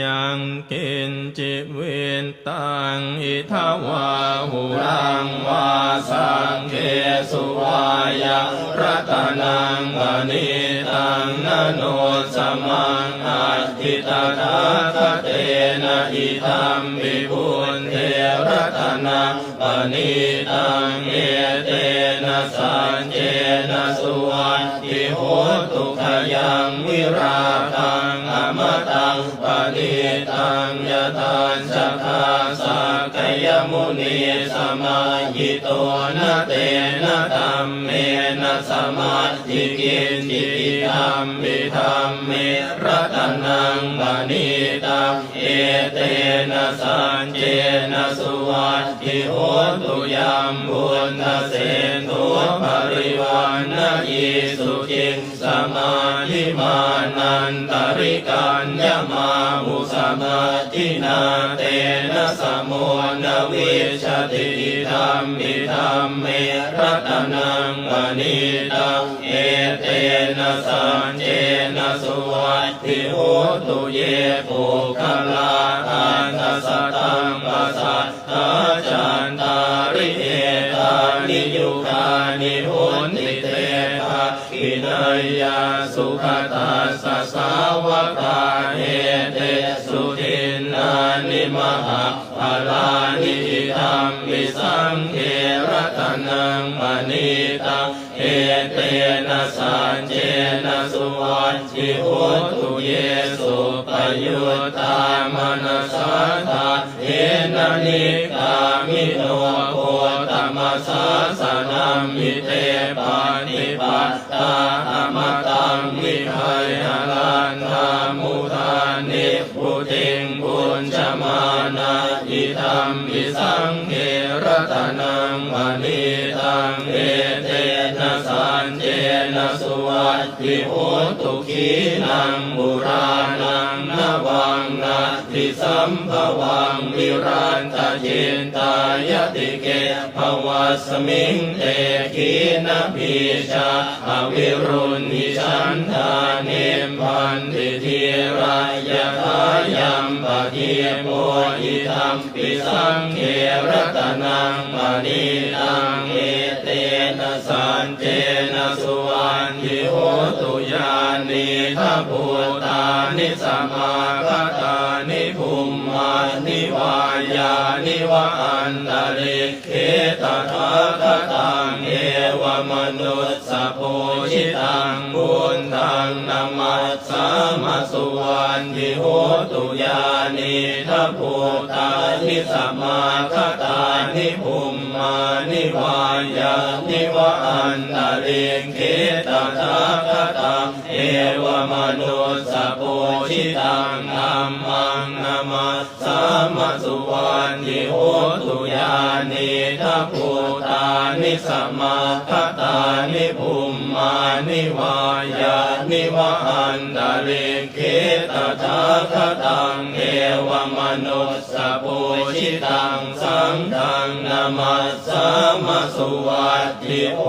ยังกินจิเวนตังอิทวาหุรังวาสังเกสุวายะรัตนังวณิตังนโนสมังอัติตถาคเตนะอิทัมวิบุญเทรัตนังวณิตังเอเตนะสัญเจนะสุวัติโหตุขยังวิราคังอมตัง ปฏิตังยะทานสักขาสักก ยมุนีสมาหิโตนะเตนะธรรมเมนะสมาธิกินจิติธรรมมิธรรมเมรัตนังปณิตังเอเตนะสัญเจนะสุวัตติโหตุยัมบุญนะเสนทุปริวานนะยิสุจิงสมาธิมานันตริกันยมามุสมาธินาเตนะสมุนวิชติธรรมิธรรมเมรัตนังอนิตังเอเตนะสัญเจนะสุวัตติโหตุเยปุคลาอันตสตังปัสสัทธาจันตาริเอตานิยุคานิหุนติเตภะกินายาสุขตาสสาวกาเอเตสุทินนานิมหาภาลา ธรรมมิสังเขรัตนังมณีตังเอเตนะสัญเจนะสุวัตถิโหตุเยสุปยุตตามนัสสะทาเอนะนิกามิโนโคตมัสสะสนัมมิเตปานิปัตตาอมตังวิหายลันธามุทานิพุติง ญชมานาอิธรรมมิสังเทรัตนังมณีตังเอเตนะสันเจนะสุวัตติโหตุขีนังบุรานังนวังนา สัมภวังวิรันตจินตายติเกภวัสมิงเตขีนพีชาอวิรุณหิชันทานิมพันติทีรายะทายัมปะเทียโมอิทัมปิสังเขรตนังมณีตังเอเตนะสันเจนะสุวันทิโหตุยา นิทัพพุตานิสมาคตานิภูมิมานิวายานิวะอันตริเคตถาคตังเอวมนุสสะโพชิตังบุญตังนามัสสามาสุวันทิโหตุยานิทัพพุตานิสมาคตานิภูมิมานิวายานิวะอันตริเคตถาคตัง เอวมนุสสะโพชิตังธัมมังนามัสสามาสุวันทิโหตุยานิทัพุตานิสมาคตานิภูมานิวายานิวะอันตริเคตถาคตังเอวมนุสสะโพชิตังสังฆังนามัสสามาสุวัตติโอ